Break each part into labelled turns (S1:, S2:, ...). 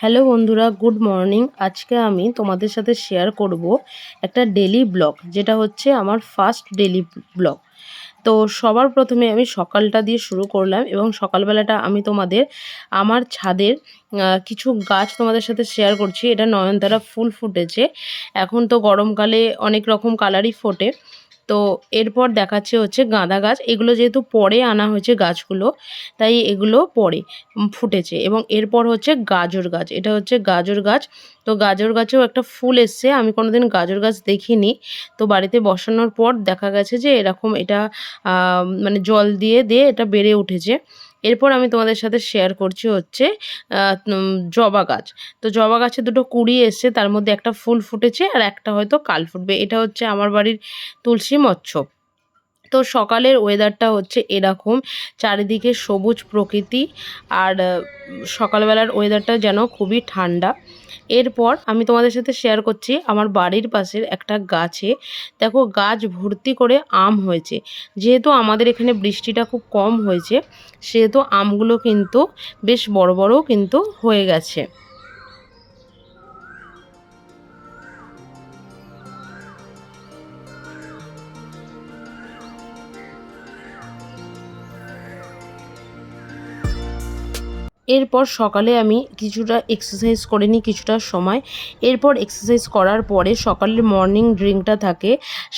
S1: Hello বন্ধুরা, good morning. আজকে আমি তোমাদের সাথে শেয়ার করব একটা ডেলি ব্লগ, যেটা হচ্ছে আমার ফার্স্ট ডেলি ব্লগ। তো সবার প্রথমে আমি সকালটা দিয়ে শুরু করলাম এবং সকালবেলাটা আমি তোমাদের আমার ছাদের কিছু গাছ তোমাদের সাথে শেয়ার করছি। এটা নয়নতারা ফুল ফুটেছে। এখন তো গরমকালে অনেক রকম কালারই ফোটে। তো এরপর দেখাচ্ছে হচ্ছে গাঁদা গাছ। এগুলো যেহেতু পরে আনা হয়েছে গাছগুলো, তাই এগুলো পরে ফুটেছে এবং এরপর হচ্ছে গাজর গাছ। এটা হচ্ছে গাজর গাছ। তো গাজর গাছেও একটা ফুল এসছে। আমি কোনোদিন গাজর গাছ দেখিনি। তো বাড়িতে বসানোর পর দেখা গেছে যে এরকম এটা মানে জল দিয়ে দিয়ে এটা বেড়ে উঠেছে। এরপর আমি তোমাদের সাথে শেয়ার করছি হচ্ছে জবা গাছ। তো জবা গাছে দুটো কুড়ি এসছে, তার মধ্যে একটা ফুল ফুটেছে আর একটা হয়তো কাল ফুটবে। এটা হচ্ছে আমার বাড়ির তুলসী মচ্ছব তো সকালের ওয়েদারটা হচ্ছে এরকম। চারিদিকে সবুজ প্রকৃতি আর সকালবেলার ওয়েদারটা যেন খুবই ঠান্ডা। এরপর আমি তোমাদের সাথে শেয়ার করছি আমার বাড়ির পাশের একটা গাছে। দেখো, গাছ ভর্তি করে আম হয়েছে। যেহেতু আমাদের এখানে বৃষ্টিটা খুব কম হয়েছে, সেহেতু আমগুলো কিন্তু বেশ বড় বড় কিন্তু হয়ে গেছে। এরপর সকালে আমি কিছুটা এক্সারসাইজ করে নিই কিছুটা সময়। এরপর এক্সারসাইজ করার পরে সকালের মর্নিং ড্রিঙ্কটা থাকে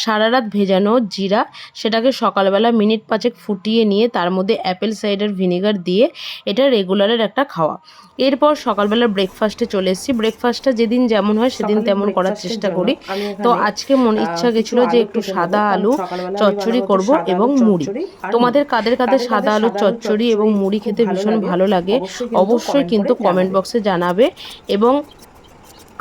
S1: সারা রাত ভেজানো জিরা সেটাকে সকালবেলা মিনিট পাঁচেক ফুটিয়ে নিয়ে তার মধ্যে অ্যাপেল সাইডার ভিনেগার দিয়ে এটা রেগুলারের একটা খাওয়া। এরপর সকালবেলা ব্রেকফাস্টে চলে এসেছি। ব্রেকফাস্টটা যেদিন যেমন হয় সেদিন তেমন করার চেষ্টা করি। তো আজকে মনে ইচ্ছা গেছিল যে একটু সাদা আলু চচ্চড়ি করব এবং মুড়ি। তোমাদের কাদের কাদের সাদা আলুর চচ্চড়ি এবং মুড়ি খেতে ভীষণ ভালো লাগে।
S2: অবশ্যই কিন্তু
S1: কমেন্ট বক্সে জানাবে। এবং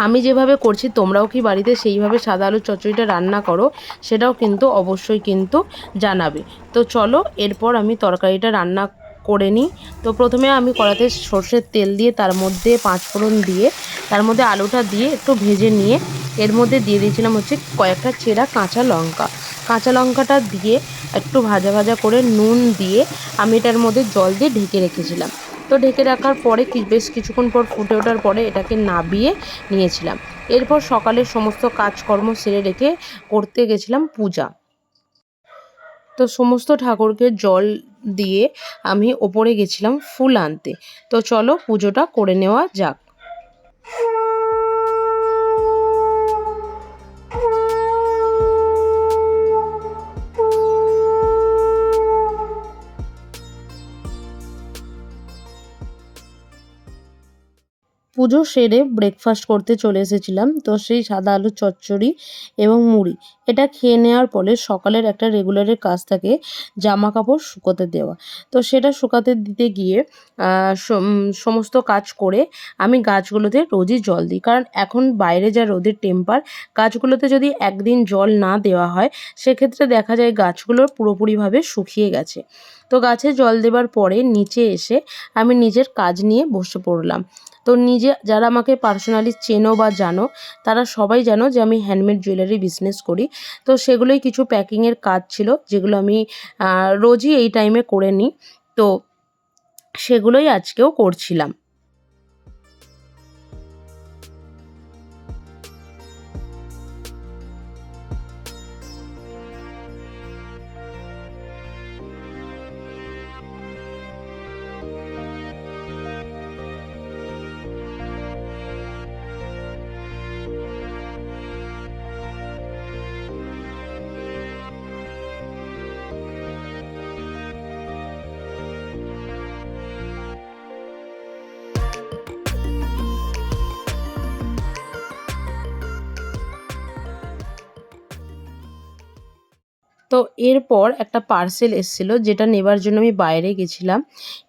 S1: আমি যেভাবে করছি তোমরাও কি বাড়িতে সেইভাবে সাদা আলু চচ্চড়িটা রান্না করো সেটাও কিন্তু অবশ্যই কিন্তু জানাবে। তো চলো এরপর আমি তরকারিটা রান্না করে নিই। তো প্রথমে আমি কড়াতে সর্ষের তেল দিয়ে তার মধ্যে পাঁচ ফোড়ন দিয়ে তার মধ্যে আলুটা দিয়ে একটু ভেজে নিয়ে এর মধ্যে দিয়ে দিয়েছিলাম হচ্ছে কয়েকটা চেরা কাঁচা লঙ্কা। কাঁচা লঙ্কাটা দিয়ে একটু ভাজা ভাজা করে নুন দিয়ে আমি এটার মধ্যে জল দিয়ে ঢেকে রেখেছিলাম। তো ঢেকে রাখার পরে বেশ কিছুক্ষণ পর ফুটে ওঠার পরে এটাকে নাবিয়ে নিয়েছিলাম। এরপর সকালের সমস্ত কাজকর্ম সেরে রেখে করতে গেছিলাম পূজা। তো সমস্ত ঠাকুরকে জল দিয়ে আমি ওপরে গেছিলাম ফুল আনতে। তো চলো পুজোটা করে নেওয়া যাক। পুজো সেরে ব্রেকফাস্ট করতে চলে এসেছিলাম। তো সেই সাদা আলুর চচ্চড়ি এবং মুড়ি, এটা খেয়ে নেওয়ার পরে সকালের একটা রেগুলারের কাজ থাকে জামা কাপড় শুকোতে দেওয়া। তো সেটা শুকাতে দিতে গিয়ে সমস্ত কাজ করে আমি গাছগুলোতে রোজই জল দিই। কারণ এখন বাইরে যা রোদের টেম্পার গাছগুলোতে যদি একদিন জল না দেওয়া হয়, সেক্ষেত্রে দেখা যায় গাছগুলো পুরোপুরিভাবে শুকিয়ে গেছে। তো গাছে জল দেবার পরে নিচে এসে আমি নিজের কাজ নিয়ে বসে পড়লাম। তো নিজে, যারা আমাকে পার্সোনালি চেনো বা জানো, তারা সবাই জানো যে আমি হ্যান্ডমেড জুয়েলারি বিজনেস করি। তো সেগুলোই কিছু প্যাকিংয়ের কাজ ছিল, যেগুলো আমি রোজই এই টাইমে করে নিই। তো সেগুলোই আজকেও করছিলাম। তো এরপর একটা পার্সেল এসেছিল, যেটা নেবার জন্য আমি বাইরে গেছিলাম।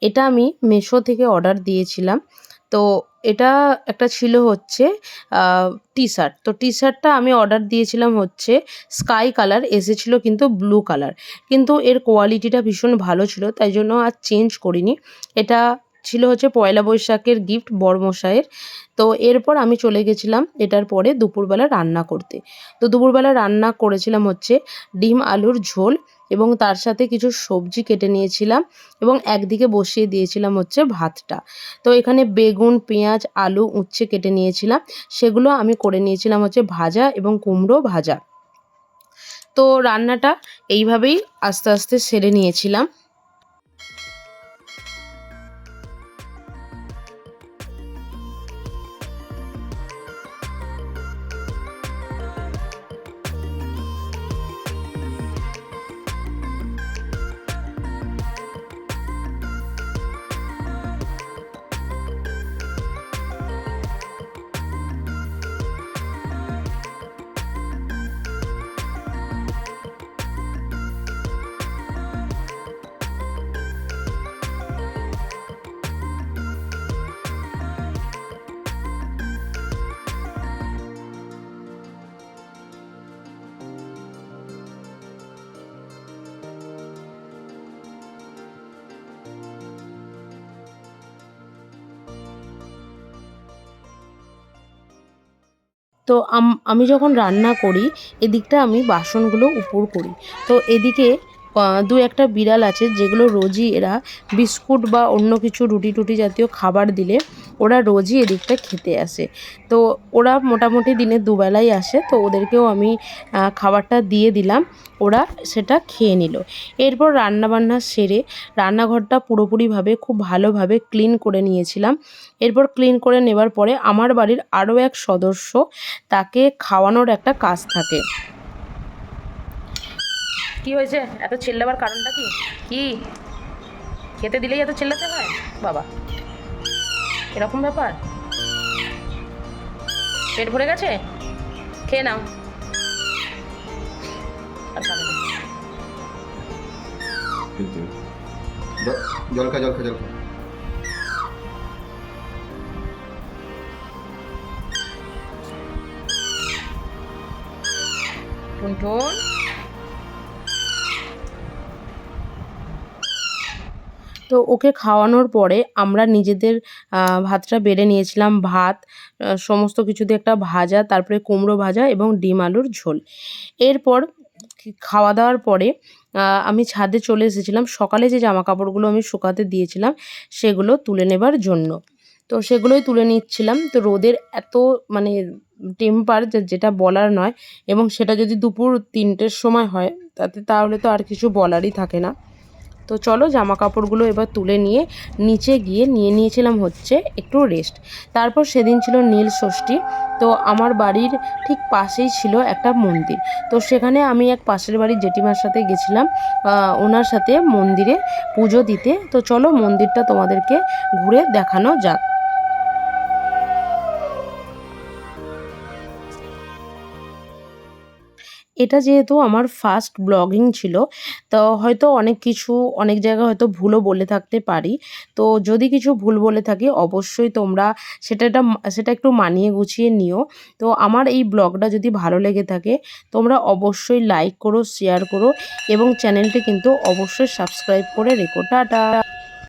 S1: এটা আমি মেশো থেকে অর্ডার দিয়েছিলাম। তো এটা একটা ছিল হচ্ছে টি শার্ট তো টি শার্টটা আমি অর্ডার দিয়েছিলাম হচ্ছে স্কাই কালার এসেছিল কিন্তু ব্লু কালার কিন্তু এর কোয়ালিটিটা ভীষণ ভালো ছিল, তাই জন্য আর চেঞ্জ করিনি। এটা ছিল হচ্ছে পয়লা বৈশাখের গিফট বড়মশাইয়ের। তো এরপর আমি চলে গেছিলাম এটার পরে দুপুরবেলা রান্না করতে। তো দুপুরবেলা রান্না করেছিলাম হচ্ছে ডিম, আলুর ঝোল এবং তার সাথে কিছু সবজি কেটে নিয়েছিলাম এবং একদিকে বসিয়ে দিয়েছিলাম হচ্ছে ভাতটা। তো এখানে বেগুন, পেঁয়াজ, আলু, উচ্ছে কেটে নিয়েছিলাম। সেগুলো আমি করে নিয়েছিলাম হচ্ছে ভাজা এবং কুমড়ো ভাজা। তো রান্নাটা এইভাবেই আস্তে আস্তে সেরে নিয়েছিলাম। তো আম- যখন রান্না করি এদিকটা আমি বাসনগুলো উপর করি। তো এদিকে দু একটা বিড়াল আছে যেগুলো রোজই এরা বিস্কুট বা অন্য কিছু রুটি টুটি জাতীয় খাবার দিলে ওরা রোজই এদিকটা খেতে আসে। তো ওরা মোটামুটি দিনে দুবেলাই আসে, তো ওদেরকেও আমি খাবারটা দিয়ে দিলাম, ওরা সেটা খেয়ে নিল। এরপর রান্নাবান্না সেরে রান্নাঘরটা পুরোপুরিভাবে খুব ভালোভাবে ক্লিন করে নিয়েছিলাম। এরপর ক্লিন করে নেবার পরে আমার বাড়ির আরও এক সদস্য তাকে খাওয়ানোর একটা কাজ থাকে। কি হয়েছে? এত চিল্লাবার কারণটা কি? কি? খেতে দিলেই এত চিল্লাতে হয়? বাবা। এরকম ব্যাপার? পেট ভরে গেছে? খেয়ে নাও। আর খাবে
S2: জল খা জল খা জল খা।
S1: টুনটুন। তো ওকে খাওয়ানোর পরে আমরা নিজেদের ভাতটা বেড়ে নিয়েছিলাম ভাত সমস্ত কিছু দিয়ে একটা ভাজা, তারপরে কুমড়ো ভাজা এবং ডিম আলুর ঝোল। এরপর খাওয়া দাওয়ার পরে আমি ছাদে চলে এসেছিলাম। সকালে যে জামা কাপড়গুলো আমি শুকাতে দিয়েছিলাম, সেগুলো তুলে নেবার জন্য। তো সেগুলোই তুলে নিচ্ছিলাম। তো রোদের এত মানে টেম্পার যেটা বলার নয় এবং সেটা যদি দুপুর তিনটের সময় হয়, তাতে তাহলে তো আর কিছু বলারই থাকে না। তো চলো জামা কাপড়গুলো এবার তুলে নিয়ে নিচে গিয়ে নিয়ে নিয়েছিলাম হচ্ছে একটু রেস্ট তারপর সেদিন ছিল নীল ষষ্ঠী, তো আমার বাড়ির ঠিক পাশেই ছিল একটা মন্দির। তো সেখানে আমি এক পাশের বাড়ির জেঠিমার সাথে গেছিলাম ওনার সাথে মন্দিরে পুজো দিতে। তো চলো মন্দিরটা তোমাদেরকে ঘুরে দেখানো যাক। এটা যেহেতু আমার ফার্স্ট ব্লগিং ছিল, তো হয়তো অনেক কিছু, অনেক জায়গায় হয়তো ভুলও বলে থাকতে পারি। তো যদি কিছু ভুল বলে থাকি, অবশ্যই তোমরা সেটা একটা, সেটা একটু মানিয়ে গুছিয়ে নিও। তো আমার এই ব্লগটা যদি ভালো লেগে থাকে, তোমরা অবশ্যই লাইক করো শেয়ার করো এবং চ্যানেলটি কিন্তু অবশ্যই সাবস্ক্রাইব করে রেখো। টাটা!